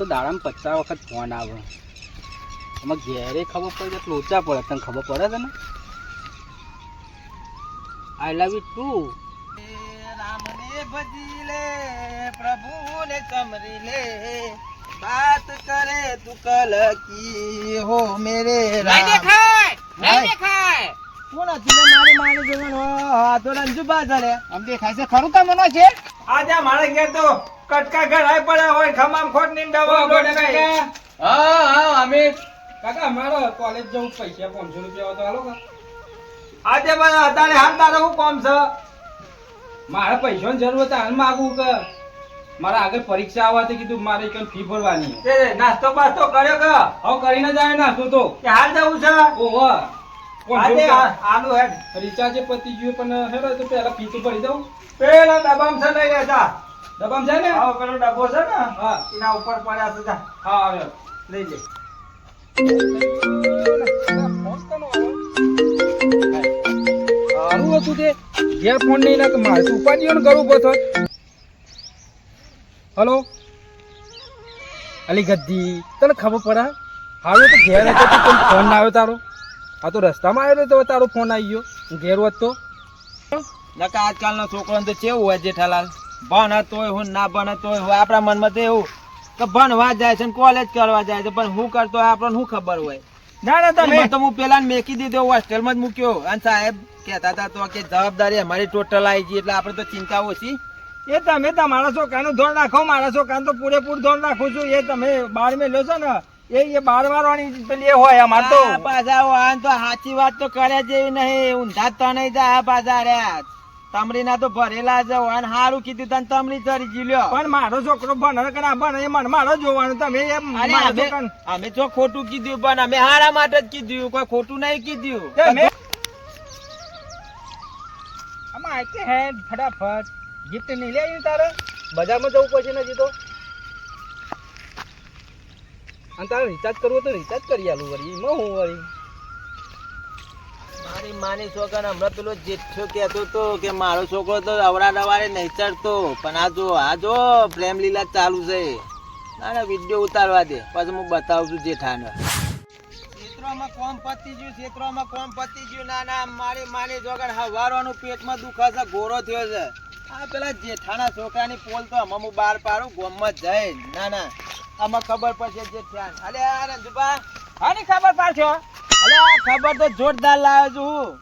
તો દાડામાં પચાસ વખત ફોન આવે. એમાં ઘેરે ખબર પડે તો લોચા પડે. તને ખબર પડે છે ને? આઈ લવ યુ ટુ રામને ભજી લે પ્રભુને સમરી લે બાત કરે તું કલ કી હો મેરે રામ. દેખાય હાય. દેખાય કોણ હતું મારી માની જોવાનો હા તો રંજુબા ધરે આમ દેખાય છે ખરું તમને છે? આજે મારે ઘેર તો. કટકા ઘડાય પડ્યા હોય ખમામ ખોટની દવા હા હા અમે કાકા મારો કોલેજ જવું પૈસા પાંચસો રૂપિયા તો હાલો આજે ભાઈ અત્યારે હાલ તારે હું કોમ છે? મારે પૈસાની જરૂર હતી હાલ માગું કે મારા આગળ પરીક્ષા આવવાથી કીધું મારે એક ફી ભરવાની. તે નાસ્તો બાસ્તો કર્યો કે હવે કરીને જાય નાસ્તો તો. કે હાલ જવું છે? ઓહો આલુ હેડ. રિચાર્જ પતી ગયું પણ હેડો તો પેલા ફી તો ભરી દઉં. પેલા દબામ છે લઈ લેતા ડબ્બામાં જાય ને. હા પેલો ડબ્બો છે ને. હા. એના ઉપર પડ્યા છે હા આવ્યો. લઈ લે. સારું હતું તે. જે ફોન નહીં લાગે મારે તો ઉપાડી ને કરવું પડતો હલો? અલી ગદ્દી તને ખબર પડે? હારું તો ઘેર હતો તો તને ફોન ના આવ્યો તારો. આ તો રસ્તામાં આવ્યો તો તારો ફોન આવી ગયો. હું ઘેર હોત તો. નકા આજકાલનો છોકરો તો કેવું હોય જેઠાલાલ? ભણ તોય હું ના ભણ તોય હોય આપણા મનમાં તો એવું કે ભણવા જાય છે કોલેજ કરવા જાય છે પણ હું કરતો હોય આપણને શું ખબર હોય? ના ના તમે તો હું પેલા મેકી દીધો હોસ્ટેલમાં જ મૂક્યો. અને સાહેબ કહેતા હતા તો કે જવાબદારી અમારી ટોટલ આવી ગઈ એટલે આપણે તો ચિંતા ઓછી. એ તમે તમારા છોકરાનું ધોરણ રાખો મારા છોકરાનું તો પૂરેપૂરું ધોરણ રાખું છું એ તમે બાર મેં લો છો ને એ એ બાર વાળવાની પેલી એ હોય અમાર તો. પાછા તો સાચી વાત તો કરે જેવી નહીં ઊંધા તો નહીં જાય પાછા રહ્યા તમરી ના તો ભરેલા છે અને સારું કીધું તને તમરી ચડી જીલ્યો. પણ મારો છોકરો ભણે કે ના ભણે એ મને મારો જોવાનું તમે એમ અમે જો ખોટું કીધું પણ અમે હારા માટે જ કીધું કોઈ ખોટું નહીં કીધું. આમાં કે હે ફટાફટ. ગિફ્ટ નહીં લે આવી તારે? બજારમાં જવું પડશે નથી તો? અને તારે રિચાર્જ કરવું તો રિચાર્જ કરી આલું વળી. એમાં હું વળી? મારી માની છોકરા હમણાં પેલો જેઠો કહેતો તો કે મારો છોકરો તો અવડા દવારે નહીં ચડતો. પણ આ જો આ જો પ્રેમ લીલા ચાલુ છે. ના ના વીડિયો ઉતારવા દે. પછી હું બતાવું છું જેઠાને. ક્ષેત્રોમાં કોમ પતી ગયું, ક્ષેત્રોમાં કોમ પતી ગયું. ના ના, મારી માની જોગર હવારોનું પેટમાં દુખે છે ગોરો થયો છે. આ પેલા જેઠાના છોકરાની પોલ તો હમણાં હું બહાર પાડું, ગોમમાં જઈ ના ના, આમાં ખબર પડશે જેઠાન. અરે આ રંજુબા હાની ખબર પાડશો? ખબર તો જોરદાર લાવ્યો છું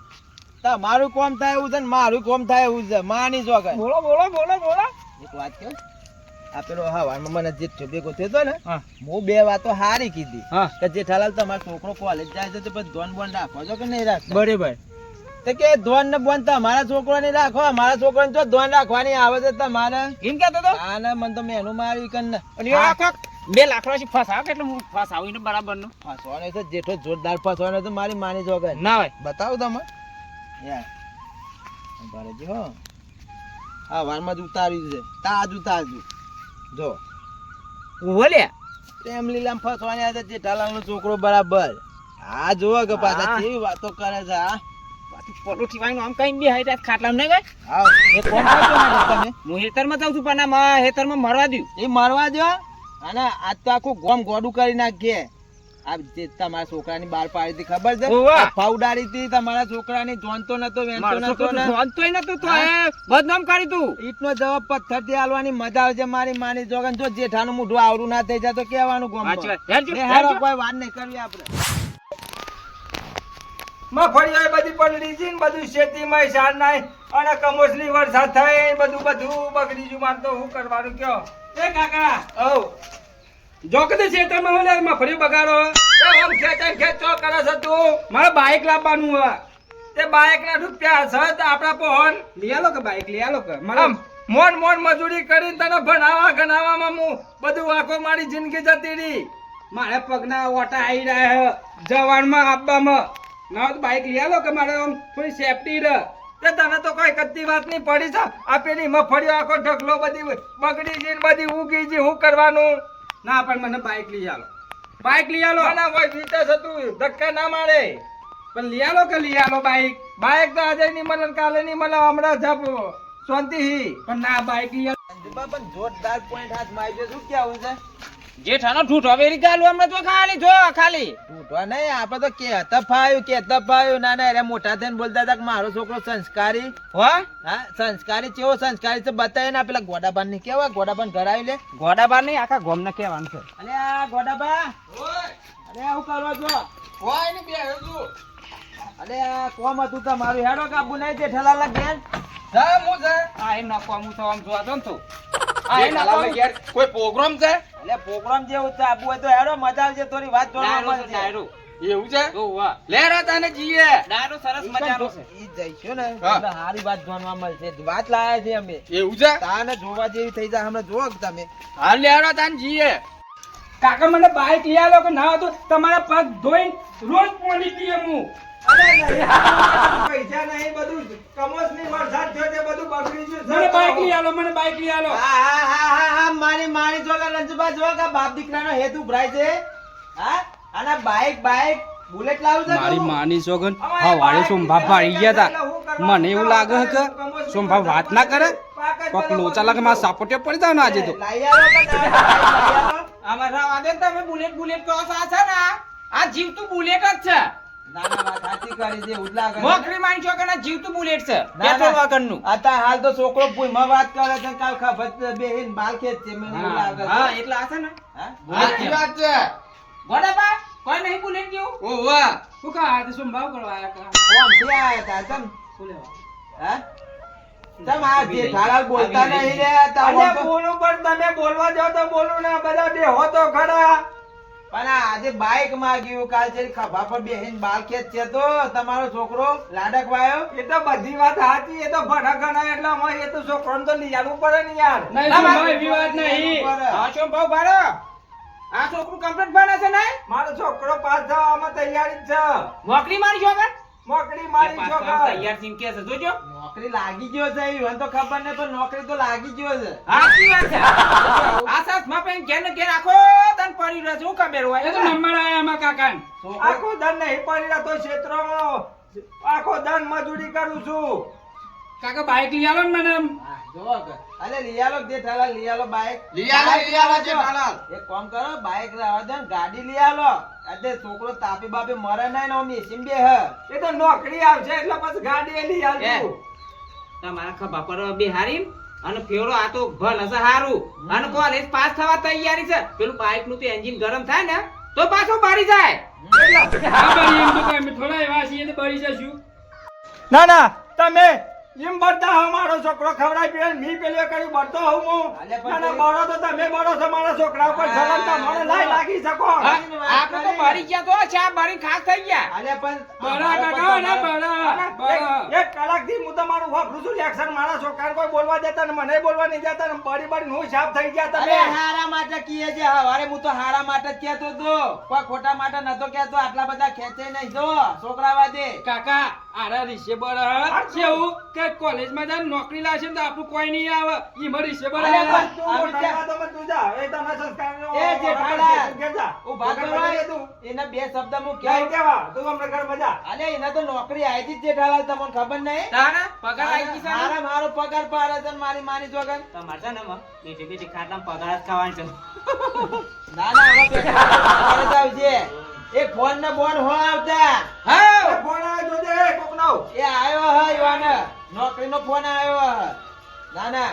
તમારું કોમ થાય એવું છે ને મારું કોમ થાય એવું છે. માની જો બોલો બોલો બોલો બોલો. એક વાત કહું? આ પેલો હવામાં મને જે ભેગો થયો ને હું. બે વાતો હારી કીધી. હા. કે જેઠાલાલ તમારો છોકરો કોલેજ જાય છે તો પછી ધોન બોન રાખો છો કે નહીં રાખો બરાબર. તો કે ધોન ને બોન તમારા છોકરો ને રાખો અમારા છોકરો ને જો ધોન રાખવાની આવે છે તમારે. એમ કેતો તો? આને મને તો મેનું મારી એ આખા બે લાખ રૂપિયા ફસાવ કેટલું ફસાવું એને બરાબરનું. ફસવાનો તો જેઠો જોરદાર ફસવાનો તો મારી માની જોગર ના હોય. બતાવો તમે. યાર. ભરેજી હો. હા વારમાં જ ઉતાર્યું છે. તાજ ઉતારજો જો. ઓલે પ્રેમ લીલામ ફસવાની આ જેઠાલાલ નો છોકરો બરાબર. હા જોવો કે પાછા. કેવી વાતો કરે છે હા? પલોઠી વાળીનું આમ કઈ બી હાઈટ ખાટલા નહીં ગઈ હા એ કોણ તમે હું હેતરમાં જાઉં છું પણ આમાં હેતરમાં મરવા દઉં એ મરવા દો અને આ તો આખું ગોમ ગોડું કરી નાખીએ. આ જે તમારા છોકરાની બાર પાડી હતી ખબર છે? ફાઉડારી હતી તમારા છોકરાની જોનતો નતો વેનતો નતો છોકરો ને. તો જોનતોય નતો તો એ બદનામ કરી તું. ઈટનો જવાબ પથ્થરથી આલવાની મજા આવે છે મારી માની જોગન. જો જેઠાનું મોઢું આવરું ના થઈ જાય તો કેવાનું ગોમ હારો. કોઈ વાત નહીં કરવી આપણે. મગફળી બધી પલળી છે ને બધું શેતીમાં સાર નાય અને કમોસલી વરસાદ થાય બધું બધું બગડી જુ મારે તો શું કરવાનું કયો? એ કાકા ઓ જો કદે શેતરમાં હું લે મગફળી બગાડો. એ આમ ખેત ચો કરે છે તું. મારે બાઈક લાવવાનું હવે તે બાઇક ના રૂપિયા છે તો આપણા પોહન. લઈ આલો કે બાઈક લઈ આલો કે? મારા મોન મોન મજૂરી કરીને તને ભણાવવા ગણાવામાં હું બધું આખો મારી જિંદગી જતી રહી. મારે પગના ઓટા આવી રહ્યા જવાનમાં આપવામાં. ના તો બાઇક લઈ આલો કે મારે આમ થોડી સેફટી રહે. તે તને તો કોઈ કદી વાત નહીં પડી છે? આ પેલી મફળીઓ આખો ઢગલો બધી બગડી જઈને ને બધી ઉગી ગઈ હું કરવાનું? ના પણ મને બાઈક લઈ આલો. બાઈક લઈ આલો? ના કોઈ રીતે હતું. ધક્કા ના મારે. પણ લઈ આલો કે લઈ આલો બાઈક બાઈક તો આજે નહીં મળે કાલે નહીં મળે હમણાં જપ શાંતિ હી પણ ના બાઈક લઈ આલો. પણ જોરદાર પોઈન્ટ હાથ મારી દે શું કેવું છે? જેઠાનો ઠૂઠો વેરી ચાલુ અમને તો ખાલી જો ખાલી. ઠૂઠો નહીં આપણે તો કે ફાયું કે તફાયું ના ના અરે મોટા થઈને બોલતા હતા કે મારો છોકરો સંસ્કારી. હો? હા સંસ્કારી કેવો સંસ્કારી છે બતાવે ને પેલા ગોડાબાન ને કેવા? ગોડાબાન ઘર આવી લે. ગોડાબાન નહીં આખા ગોમને કેવાનું છે. અરે આ ગોડાબા. અરે આવું કરો છો. અરે આ કોમ હતું તમારું. હેડો કાબુ નહીં જેઠાલાલ બેન આ એ નકોમું તો આમ જોવા દો ને તું. કોઈ પ્રોગ્રામ છે? એટલે પ્રોગ્રામ જેવું છે આબુ તો હેડો મજા આવશે થોડી વાત જોવા છે, એવું છે? જો લે રો જીએ. ડાયરો સરસ મજાનો. છે? ઈ જઈશું ને. એટલે સારી વાત જાણવા મળશે. વાત લાયા છે અમે. એવું છે? તાને જોવા જેવી થઈ જાય હમણાં જોવો તમે. હાલ લે રો તને જીએ. કાકા મને બાઈક લઈ આલો કે ના હતું? તમારા પગ ધોઈ રોજ પાણી પીએ હું. પૈસા નહીં બધું કમોસની વરસાદ થયો તે બધું બગડી ગયું મને બાઈક લઈ આલો મને બાઈક લઈ આલો. હા હા હા હા હા મારી મારી જો કે લંચબા જો કે બાપ દીકરાનો હેતુ ભરાય છે? હા? અને બાઈક બાઈક બુલેટ લાવું છે મારી માની સોગન હા વાળે સોમભા પાડી ગયા તા મને એવું લાગે છે કે સોમભા વાત ના કરે? કોક લોચા લાગે મારા સાપોટે પડી જાય ને આજે તો. ને તમે બુલેટ બુલેટ કહો છો આ છે ને. આ જીવતું બુલેટ જ છે. ના ના વાત સાચી કરી છે એવું જ લાગે છે. મોકરી માની છો જીવતું બુલેટ છે. પેટ્રોલ વગરનું અત્યારે હાલ તો છોકરો ભૂઈમાં વાત કરે છે કાલ ખબર બેહીન બાલ છે મને એવું લાગે હા એટલે આ છે ને. સાચી વાત છે. ગોડાબા કોઈ નહીં બુલેટ જેવું ઓ વાહ શું કા આજે સોમભાવ કરવા આયા કા કોમથી આયા તા, ચમ? હા? ચમ આ જેઠાલાલ બોલતા નહીં રે, તાર બોલું પણ તમે બોલવા જાઓ તો બોલું ના બધા બેહો તો ખરા. પણ આજે આજે બાઈક માંગ્યું કાલ છે ખભા પર બેહીન બાલ છે તો તમારો છોકરો લાડક વાયો એ તો બધી વાત સાચી એ તો ભણા ગણા એટલે અમારે એ તો છોકરો તો લઈ આવવું પડે ને યાર. નહીં વાત નહીં. હા ભાવ ભાડો? આ છોકરું કમ્પ્લીટ ભણે છે ને મારો છોકરો પાસ થવામાં તૈયારી છે. મોકરી મારી છોકર નોકરી મારી છોકરા તૈયાર થઈને કે છે જોજો. નોકરી લાગી ગયો છે ઈવન તો ખબર નહીં પણ નોકરી તો લાગી ગયો છે. આ સાથમાં પણ કે ને તન પડી રહ્યો છે હું ખબર એ તો નંબર આયા આમાં કાકા આખો દન નહીં પડી રહ્યો ક્ષેત્રમાં આખો દન મજૂરી કરું છું. કાકા બાઈક લઈ આલો ને મને. હા, અલે લઈ આલો કે જેઠાલાલ લઈ આલો બાઈક લઈ આલો, લઈ આલો લાવજો. જેઠાલાલ. એક કામ કરો બાઈક લાવવા દો ગાડી લઈ આલો. અત્યારે છોકરો તાપી બાપી મરે નહીં ને આમ બે બેહ એ તો નોકરી આવશે એટલે પછી ગાડી એ લઈ આવજો તમારા ખભા પર બિહારી? અને ફેરો આ તો ભલ હશે હારું. અને કોલેજ પાસ થવા તૈયારી છે. પેલું બાઇકનું તો એન્જિન ગરમ થાય ને તો પાછો બારી જાય. હા બળી એમ તો કઈ થોડા એવા છીએ તો બળી જશું. ના ના તમે એમ બળતા હો મારો છોકરો ખવડાવી પીવે મી પેલી કર્યું બળતો હું હું. અલ્યા પણ ના ના તે- બળો તો તમે બળો છો મારા છોકરા ઉપર સલન મને લાઈ લાગી શકો. આપણે તો બારી ગયા તો ચા મારી ખાસ થઈ ગયા. અલે પણ બળા કાકા ના બળા એક- કલાકથી હું તમારું વાપરું છું લેક્ચર મારા છોકરા કોઈ બોલવા દેતા ને મને બોલવા નહીં દેતા ને બળી બળી હું સાફ થઈ ગયા તમે. હારા માટે કીએ છે હવારે હું તો હારા માટે જ કહેતો તો કોઈ ખોટા માટે નતો કહેતો આટલા બધા ખેંચે નહીં જો છોકરા વાદે. કાકા આરા રિશેબર છે એવું કે કોલેજમાં જાય નોકરી લાવશે તો આપણું કોઈ નહીં આવે. ઈમાં જા. એ. એને બે શબ્દ હું કેવા? તું અમને ઘર મજા. અલે એને તો નોકરી આવી હતી જ જેઠાલાલ તમને ખબર નહીં? તારા? પગાર આવી છે મારા મારો પગાર પાર છે મારી માની જોગન. તમારે છે ને માં? બેટી બેટી ખાટલામાં પગાર જ ખાવાની છે. ના ના હવે પેલા પગાર જ આવશે એ ફોન ને બોન હો આવતા. હા કોકનો. એ આવ્યો હે યુવાને. નોકરીનો ફોન આવ્યો હે. ના ના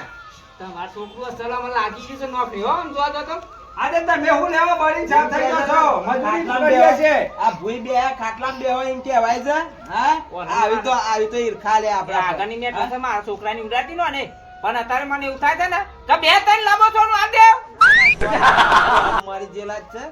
તમારા છોકરું અસલમાં લાગી ગયું છે નોકરી. હો આમ જોવા જતો આજે તમે હું લેવા બળીને સાફ થઈ ગયો છો. મજૂરી ખાટલામાં છે. આ ભૂઈ બે ખાટલામાં બેહો એમ કહેવાય છે હા? આવી તો આવી તો ઈર્ખા લે આપડા આગળની મેં પાસે મારા છોકરાની ઉડાતી નો ને. પણ અત્યારે મને એવું થાય છે ને કે બે ત્રણ લાંબો છો આ દેવ. મારી જેલા છે.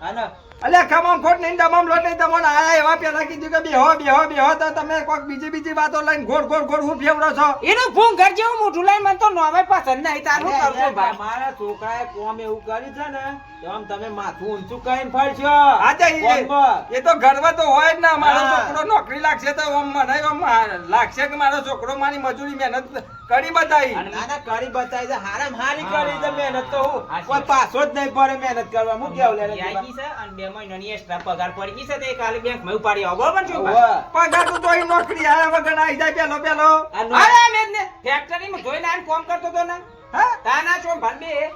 હા ને? અલ્યા ખમામ ખોટ નહીં દમમ લોટ નહીં તમને આયા એવા પેલા કીધું કે બેહો બેહો બેહો તો તમે કોઈક બીજી બીજી વાતો લઈને ગોળ ગોળ ગોળ હું ફેવડો છો? એનું ફોન ઘર જેવું મોઢું લઈને મને તો નોમે પસંદ નહીં તારું અરે કરજો ભાઈ? મારા છોકરાએ કોમ એવું કર્યું છે ને તો આમ તમે માથું ઊંચું કરીને ફરશો. આજે એ- એ તો ગર્વ તો હોય જ ને મારો છોકરો નોકરી લાગશે તો આમ મને આમ લાગશે કે મારો છોકરો મારી મજૂરી મહેનત કરી બતાવી. અને ના ના કરી બતાવી છે. હારામ હારી કરી છે મહેનત તો હું. કોઈ પાછો જ નહીં પડે મહેનત કરવા. હું કેવું લે એ છે અને બે મહિનાની એક્સ્ટ્રા પગાર પડી ગઈ છે તે કાલે બેંકમાં ઉપાડી આવો. બરોબર ને પગાર તો તોય નોકરી આયા વગર આવી જાય. પેલો પેલો અરે મેં ફેક્ટરી માં જોઈને આમ કોમ કરતો તો ને? હા? તાના છો ભાન બે.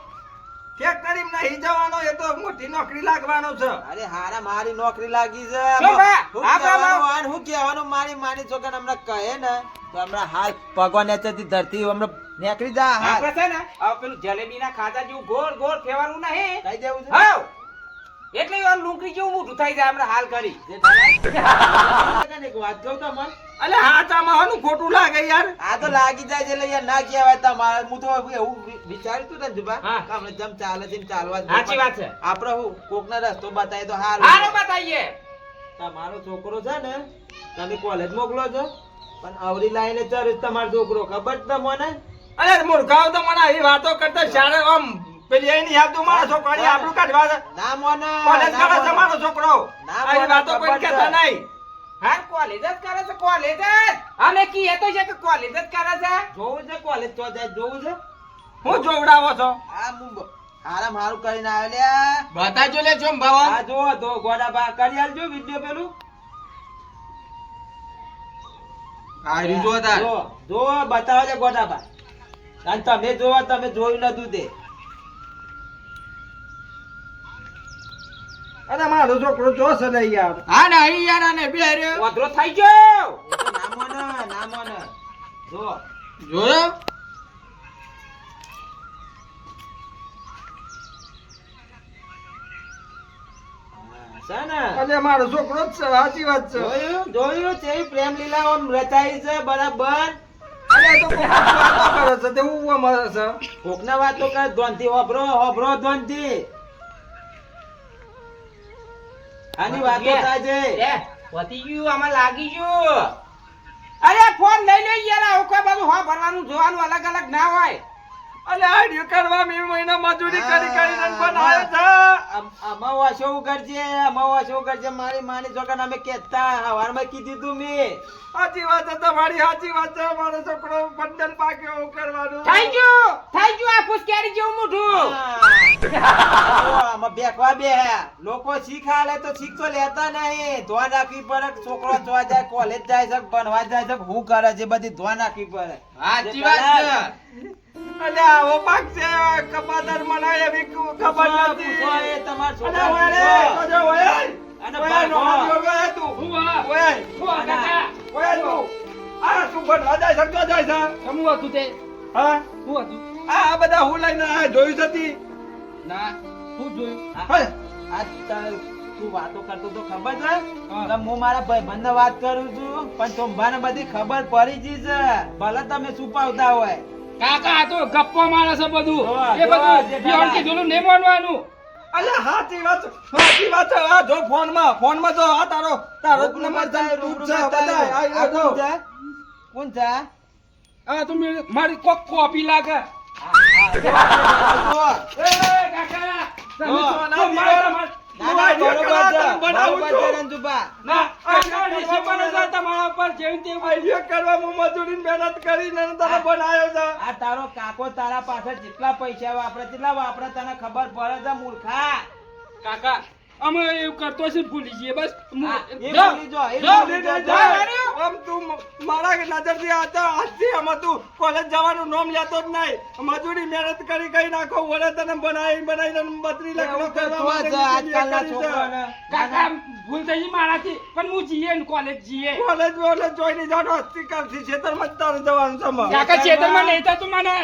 ફેક્ટરી નહીં જવાનો એ તો મોટી નોકરી લાગવાનો છે. અરે હારા મારી નોકરી લાગી છે. આ કહેવાનું ને કહેવાનું મારી છોકરા હમણાં કહે ને તો હમણાં હાલ ભગવાન નેચેથી ધરતી હમણાં નીકળી જા હાલ. છે ને પેલું પેલું જલેબીના ખાતા જેવું ગોળ ગોળ ફેવાનું નહીં. કહી દેવું છે. એટલે વાર લુંકડી જેવું મોટું થઈ જાય આપણે હાલ કરી. વાત કહું તમને? અલે હાચામાં હાનું ખોટું લાગે યાર. આ તો લાગી જાય છે એટલે યાર ના કહેવાય તમારે હું તો એવું વિચાર્યું તું ને જુબા હા. કે આપણે જેમ ચાલે છે ચાલવા સાચી વાત છે. આપણે હું કોકનો રસ્તો બતાવીએ તો હાલો હારું બતાઈએ તમારો છોકરો છે ને તમે કોલેજ મોકલો છો પણ આવરી લાઈને ચર તમારો છોકરો. ખબર તમને? અરે મૂર્ખાઓ તો મને આવી વાતો કરતા શાળે આમ પેલી અહીં નહીં મારા છોકરાની આબરૂ કાઢવા ના મોને કોલેજ કરે છે મારો છોકરો. આવી વાતો કોઈ કહેતા નહીં. હા? કોલેજ જ કરે છે કોલેજ જ. અમે કીએ તો છે કે કોલેજ જ કરે છે. જોવું છે કોલેજ તો જાય જોવું છે? હું જોવડાવો છો? આ મું હારામ હારું કરીને આવ્યો લ્યા બતાજો લે છો ભાવા. આ જો તો ગોડા બા કરી આલજો વિડિયો પેલું. આ રહ્યું જો તાર. જો જો બતાવો છે ગોડા બા. અને તમે જોવો તમે જોયું નતું તે. અરે મારો છોકરો જો છે ને યાર હા ને અહીં યાર આને બે રે. વાંદરો થઈ ગયો! નામો ના મોને ના જો જોયો? અરે મારો છોકરો જ છે સાચી વાત છે. જોયું જોયું છે એ પ્રેમ લીલા આમ રચાઈ છે બરાબર કોકના વાતો કર ધોનથી હોભરો હોભરો ધોનથી આની વાતો થાય છે. એ પતી ગયું આમાં લાગી ગયું. અરે ફોન લઈ લઈ યાર આવું કોઈ બધું હા ભરવાનું જોવાનું અલગ અલગ ના હોય. અને આડિયો કરવા મે મહિના મજૂરી કરી કરીને બનાવ્યો છે. આમ- આમાં વાસો ઉગડજે આમાં વાસો મારી માની છોકરા અમે કહેતા હવારમાં કીધું તું મેં. સાચી વાત છે તમારી સાચી વાત છે. મારો છોકરો બંડલ પાક્યો કરવાનું થઈ ગયું થઈ ગયું આ પુષ્કેરી જેવું મોઢું. હા. આમાં બેકવા બે લોકો શીખ આલે તો શીખ તો લેતા નહીં. ધોવા નાખવી પડે છોકરો જોવા જાય કોલેજ જાય છે ભણવા જાય છે હું કરે છે બધી ધોવા નાખવી પડે. સાચી વાત છે. અલે આવો પાક છે કપાતર મને એવી ખબર નથી. એ તમારા અલે ઓય રે, ઓય ઓય અને ઓય ભાગો. નો ઓય તું. કાકા. ઓય તું. આ જાય છે હતું તે? હા? શું હતું? આ આ બધા હું લઈને આ જોયું છે ના હું જોયું. આ- તું વાતો કરતો તો ખબર છે? હું. મારા ભાઈબંધને વાત કરું છું પણ તોંભાને બધી ખબર પડી ગઈ છે. ભલે તમે છુપાવતા હોય. કાકા આ તો ગપ્પો મારે છે બધું એ બધું. યોન કીધું નહીં માનવાનું અલે સાચી વાત છે, વાત આ જો ફોનમાં ફોનમાં જો આ તારો તારો નંબર છે રૂબરૂ છે બતાય. આ આ જો કોણ છે? આ તો મારી કોક કોપી લાગે આ- આ જો. એ કાકા તમે તો ના, તારો કાકો તારા પાસે જેટલા પૈસા વાપરે તેટલા વાપરે તને ખબર પડે છે મૂર્ખા. કાકા અમે એવું કરતો છે ભૂલી જઈએ બસ. આમ તું મારા નજરથી આ તો આજથી આમાં તું કોલેજ જવાનું નામ લેતો જ નહીં મજૂરી મહેનત કરી કરી નાખો વડે તને બનાવી બનાવીને બત્રી તો. કાકા ભૂલ થઈ મારાથી પણ હું જઈએ ને કોલેજ જઈએ કોલેજ કોલેજ જોઈને જાતો હોસ્પિટલથી ખેતરમાં જ તારે જવાનું છે. કાકા ચેતરમાં નહીં તું મને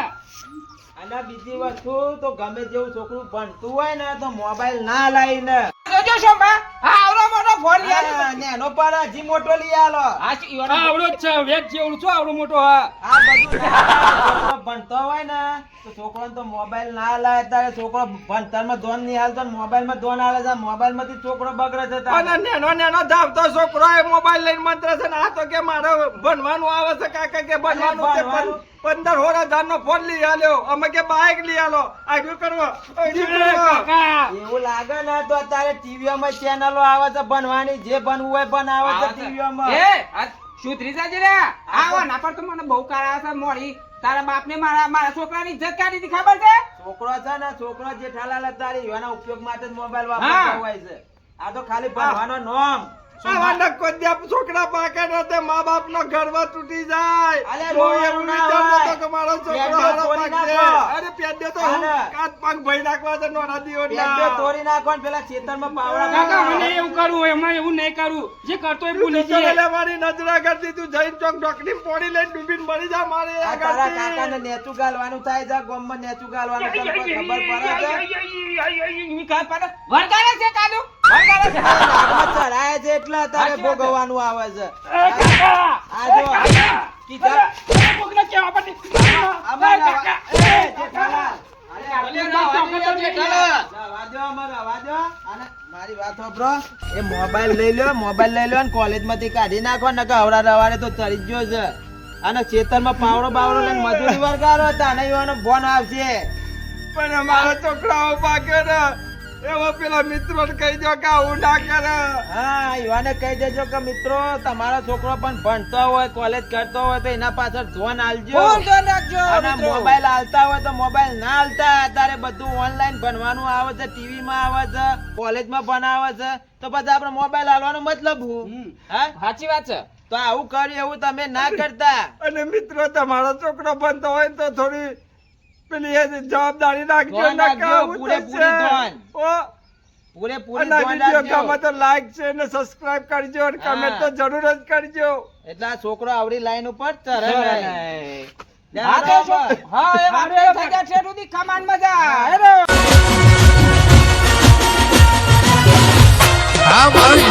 અને બીજી વસ્તુ તો ગમે જેવું છોકરું ભણતું હોય ને તો મોબાઈલ ના લાઈને જોજો શોભા હા આવડો મોટો ફોન લઈ ને એનો પર હજી મોટો લઈ આલો. હા છે, ઈવોનો હા આવડો જ છે વેચ જેવડું છો આવડો મોટો હા. આ બધું છોકરો ભણતો હોય ને તો છોકરાને તો મોબાઈલ ના લાવે તારે છોકરો ભણતરમાં ધોન નહીં હાલતો ને મોબાઈલમાં ધોન હાલે છે મોબાઈલમાંથી છોકરો બગડે છે તારે. અને નેનો નેનો ધાવતો છોકરો એ મોબાઈલ લઈને મંત્ર છે ને આ તો કે મારે ભણવાનું આવે છે કાકા કે ભણવાનું પંદર સોળ હજાર નો ફોન લઈ આલ્યો. અમે કે બાઇક લઈ આલો. આગળ કરવો? કરવો. એવું લાગે ને તો અત્યારે ટીવીઓમાં ચેનલો આવે છે બનવાની જે બનવું હોય બનાવે છે ટીવીઓમાં. એ આ સુધરી જાજે રે? આવો ના પણ તો મને બહુ કાળા છે મોડી. તારા બાપને મારા મારા છોકરાની ઇજ્જત કાઢી હતી ખબર છે? છોકરો છે ને છોકરો જેઠાલાલ તારી એના ઉપયોગ માટે જ મોબાઈલ. વાપરતો હોય છે. આ તો ખાલી ભણવાનો નોમ આવા છોકરા પાકે ને તે મા બાપ નો ગર્વ તૂટી જાય અલે એવું વિચારતો કે મારો છોકરો હારો તોડી છે. નાખો. અરે પેટ તો હું ને. પાક ભઈ નાખવા છે નોના દીવોના. પેટ તોડી નાખો ને પેલા ખેતરમાં પાવડા કાકા મને એવું કરવું એમાં એવું નહીં કરું જે કરતો એ ભૂલી જઈએ મારી નજર કરતી તું જઈને ચોક ડોકની પોડી લઈને ડૂબીને મરી જા મારે તારા નેચું ગાલવાનું થાય છે ગોમમાં નેચું ગાલવાનું ખબર પડે છે છે નાકમાં ચડાય છે. એટલે અત્યારે સાચી વાત છે. ભોગવવાનું આવે છે મારી વાત સાંભળો. એ મોબાઈલ લઈ લો મોબાઈલ લઈ લો ને કોલેજમાંથી કાઢી નાખો ને હવરા રવાડે તો ચડી ગયો છે. અને ચેતનમાં પાવડો બાવડો લઈને મજૂરી વર્ગારો હતા અને એવાનો ફોન આવશે. પણ અમારો છોકરાઓ પાક્યો ને એવો પેલા મિત્રો કહી દો કે આવું ના કરે. હા યુવાને કહી દેજો કે મિત્રો તમારો છોકરો પણ ભણતો હોય કોલેજ કરતો હોય તો એના પાછળ ધોન આલજો અને મોબાઈલ હાલતા હોય તો મોબાઈલ ના હાલતા. અત્યારે બધું ઓનલાઈન ભણવાનું આવે છે ટીવી માં આવે છે કોલેજમાં ભણાવે છે. તો પછી આપણે મોબાઈલ હાલવાનો મતલબ હું હા? સાચી વાત છે. તો આવું કર્યું એવું તમે ના કરતા. અને મિત્રો તમારો છોકરો ભણતો હોય તો થોડી પેલી જવાબદારી નાખજો રાખજો, આવું પૂરેપૂરી થશે. ઓ, પૂરેપૂરી રાખજો. તો લાઈક છે ને સબસ્ક્રાઇબ કરજો અને કમેન્ટ તો જરૂર જ કરજો. એટલે આ છોકરો આવડી લાઈન ઉપર ચરે હા તો હા એ થઈ ગયા છે સુધી કમાન મજા. હેલો. આ મારી